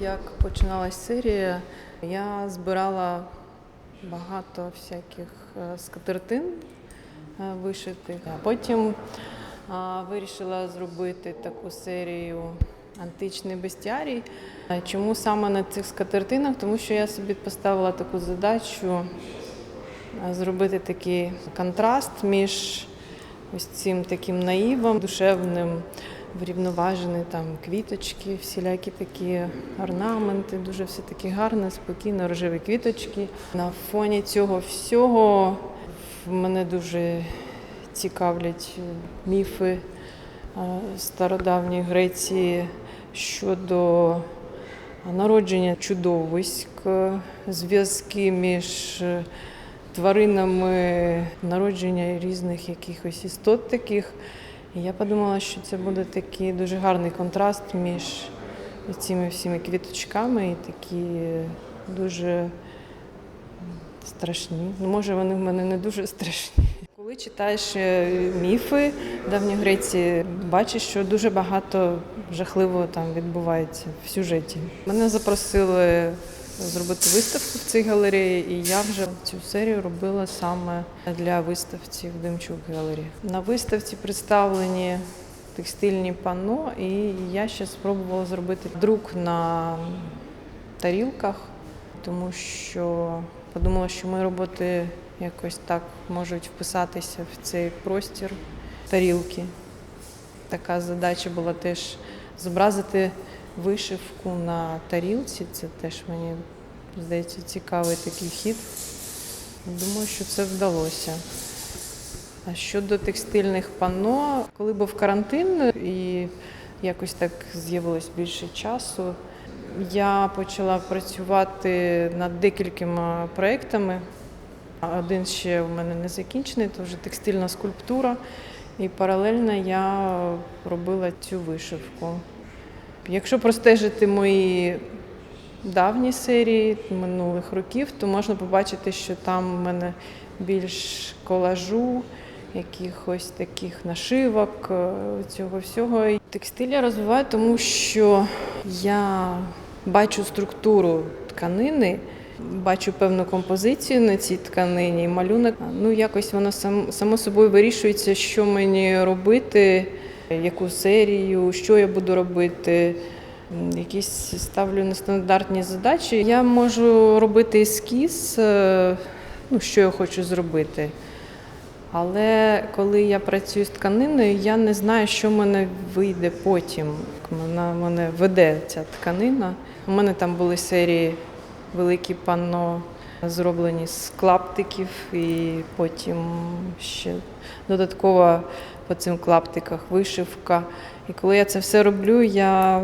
Як починалась серія, я збирала багато всяких е, скатертин е, вишитих, потім вирішила зробити таку серію античний бестіарій. Е, Чому саме на цих скатертинах? Тому що я собі поставила таку задачу е, зробити такий контраст між ось цим таким наївом, душевним, врівноважені там квіточки, всілякі такі орнаменти, дуже все таки гарне, спокійно, рожеві квіточки. На фоні цього всього мене дуже цікавлять е, міфи е, стародавньої Греції щодо народження чудовиськ, е, зв'язки між тваринами, народження різних якихось істот таких. І я подумала, що це буде такий дуже гарний контраст між цими всіми квіточками і такі дуже страшні. Ну, може, вони в мене не дуже страшні. Коли читаєш е, міфи давньої Греції, бачиш, що дуже багато жахливого там відбувається в сюжеті. Мене запросили зробити виставку в цій галереї, і я вже цю серію робила саме для виставців Демчук галереї. На виставці представлені текстильні панно, і я ще спробувала зробити друк на тарілках, тому що подумала, що мої роботи якось так можуть вписатися в цей простір тарілки. Така задача була теж зобразити вишивку на тарілці. Це теж мені здається цікавий такий хід. Думаю, що це вдалося. А щодо текстильних панно, коли був карантин і якось так з'явилось більше часу, я почала працювати над декількома проєктами. Один ще у мене не закінчений, це вже текстильна скульптура. І паралельно я робила цю вишивку. Якщо простежити мої давні серії минулих років, то можна побачити, що там в мене більш колажу, якихось таких нашивок, е, цього всього. Текстиль я розвиваю, тому що я бачу структуру тканини, бачу певну композицію на цій тканині, малюнок. Ну, якось воно сам, само собою вирішується, що мені робити, яку серію, що я буду робити. Якісь ставлю нестандартні задачі. Я можу робити ескіз, е, ну, що я хочу зробити. Але коли я працюю з тканиною, я не знаю, що в мене вийде потім. Вона мене веде ця тканина. У мене там були серії великі панно, зроблені з клаптиків, і потім ще додатково по цим клаптиках вишивка. І коли я це все роблю, я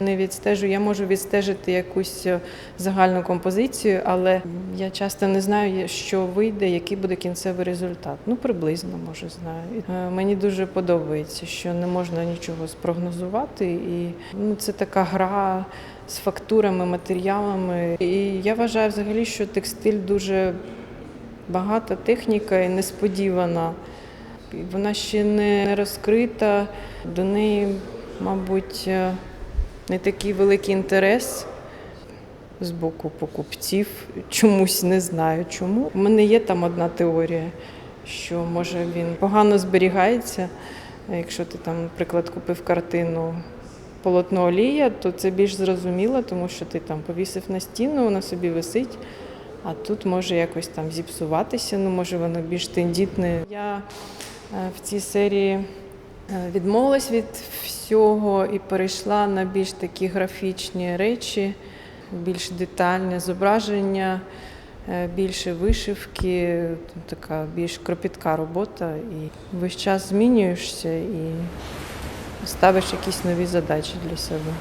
не відстежу, я можу відстежити якусь е, загальну композицію, але я часто не знаю, що вийде, який буде кінцевий результат. Ну, приблизно, може, знаю. Е, Мені дуже подобається, що не можна нічого спрогнозувати. І ну, це така гра з фактурами, матеріалами. І я вважаю взагалі, що текстиль дуже багата техніка і несподівана. Вона ще не розкрита, до неї, мабуть, е, не такий великий інтерес з боку покупців. Чомусь не знаю чому. У мене є там одна теорія, що може він погано зберігається. Якщо ти там, наприклад, купив картину полотно олія, то це більш зрозуміло, тому що ти там повісив на стіну, вона собі висить. А тут може якось там зіпсуватися, ну може воно більш тендітне. Я е, в цій серії е, відмовилась від всього і перейшла на більш такі графічні речі, більш детальне зображення, е, більше вишивки, така більш кропітка робота. І весь час змінюєшся і ставиш якісь нові задачі для себе.